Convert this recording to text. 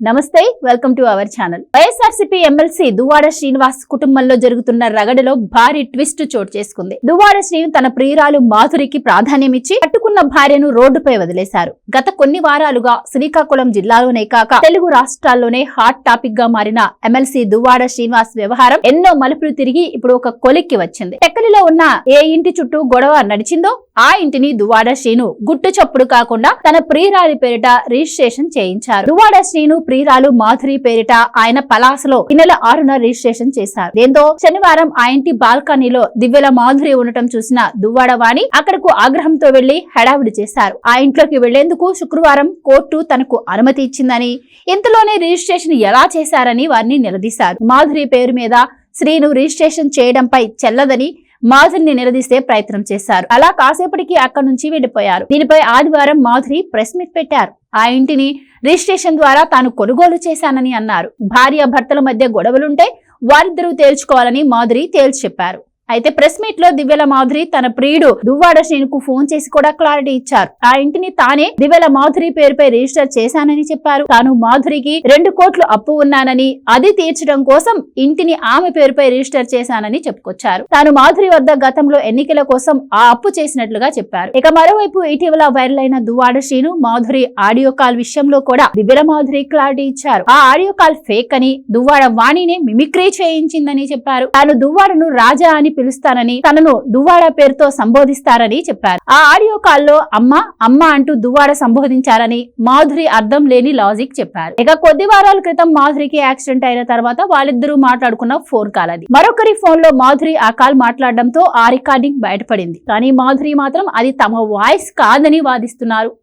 నమస్తే welcome to our channel. YSRCP MLC Duvvada Srinivas కుటుంబంలో జరుగుతున్న రగడలో భారీ ట్విస్ట్ చోటు చేసుకుంది. దువ్వాడ శ్రీను తన ప్రియురాలు మాధురికి ప్రాధాన్యం ఇచ్చి పట్టుకున్న భార్యను రోడ్డుపై వదిలేశారు. గత కొన్ని వారాలుగా శ్రీకాకుళం జిల్లాలోనే కాక తెలుగు రాష్ట్రాల్లోనే హాట్ టాపిక్గా మారిన ఎమ్మెల్సీ దువ్వాడ శ్రీనివాస్ వ్యవహారం ఎన్నో మలుపులు తిరిగి ఇప్పుడు ఒక కొలిక్కి వచ్చింది. టెక్కలిలో ఉన్న ఏ ఇంటి చుట్టూ గొడవ నడిచిందో ఆ ఇంటిని దువ్వాడ శ్రీను గుట్టు చప్పుడు కాకుండా తన ప్రియురాలి పేరిట రిజిస్ట్రేషన్ చేయించారు. దువాడ శ్రీను ప్రియురాలు మాధురి పేరిట ఆయన పలాసలో ఈ నెల ఆరున రిజిస్ట్రేషన్ చేశారు. దీంతో శనివారం ఆ ఇంటి బాల్కనీలో దివ్యల మాధురి ఉండటం చూసిన దువ్వాడ వాణి అక్కడకు ఆగ్రహంతో వెళ్ళి హడావిడి చేశారు. ఆ ఇంట్లోకి వెళ్ళేందుకు శుక్రవారం కోర్టు తనకు అనుమతి ఇచ్చిందని ఇంతలోనే రిజిస్ట్రేషన్ ఎలా చేశారని వారిని నిలదీశారు. మాధురి పేరు మీద శ్రీను రిజిస్ట్రేషన్ చేయడంపై చెల్లదని మాధురిని నిలదీసే ప్రయత్నం చేశారు. అలా కాసేపటికి అక్కడి నుంచి వెళ్ళిపోయారు దీనిపై ఆదివారం మాధురి ప్రెస్ మీట్ పెట్టారు. ఆ ఇంటిని రిజిస్ట్రేషన్ ద్వారా తాను కొనుగోలు చేశానని అన్నారు. భార్య భర్తల మధ్య గొడవలుంటే వారిద్దరూ తేల్చుకోవాలని మాధురి తేల్చి చెప్పారు. అయితే ప్రెస్ మీట్లో దివ్యల మాధురి తన ప్రియుడు దువ్వాడ శ్రీనుకు ఫోన్ చేసి కూడా క్లారిటీ ఇచ్చారు. ఆ ఇంటిని తానే దివ్యల మాధురి పేరుపై రిజిస్టర్ చేశానని చెప్పారు. తాను మాధురికి రెండు కోట్లు అప్పు ఉన్నానని అది తీర్చడం కోసం ఇంటిని ఆమె పేరుపై రిజిస్టర్ చేశానని చెప్పుకొచ్చారు. తాను మాధురి వద్ద గతంలో ఎన్నికల కోసం ఆ అప్పు చేసినట్లుగా చెప్పారు. ఇక మరోవైపు ఇటీవల వైరల్ అయిన దువ్వాడ శ్రీను మాధురి ఆడియో కాల్ విషయంలో కూడా దివ్యల మాధురి క్లారిటీ ఇచ్చారు. ఆ ఆడియో కాల్ ఫేక్ అని దువ్వాడ వాణిని మిమిక్రీ చేయించిందని చెప్పారు. తాను దువ్వాడను రాజా అని పిలుస్తానని తనను దువ్వాడ పేరుతో సంబోధిస్తారని చెప్పారు. ఆ ఆడియో కాల్లో అమ్మ అమ్మ అంటూ దువ్వాడ సంబోధించారని మాధురి అర్థం లేని లాజిక్ చెప్పారు. ఇక కొద్ది వారాల క్రితం మాధురికి యాక్సిడెంట్ అయిన తర్వాత వాళ్ళిద్దరూ మాట్లాడుకున్న ఫోన్ కాల్ అది. మరొకరి ఫోన్లో మాధురి ఆ కాల్ మాట్లాడడంతో ఆ రికార్డింగ్ బయటపడింది. కానీ మాధురి మాత్రం అది తమ వాయిస్ కాదని వాదిస్తున్నారు.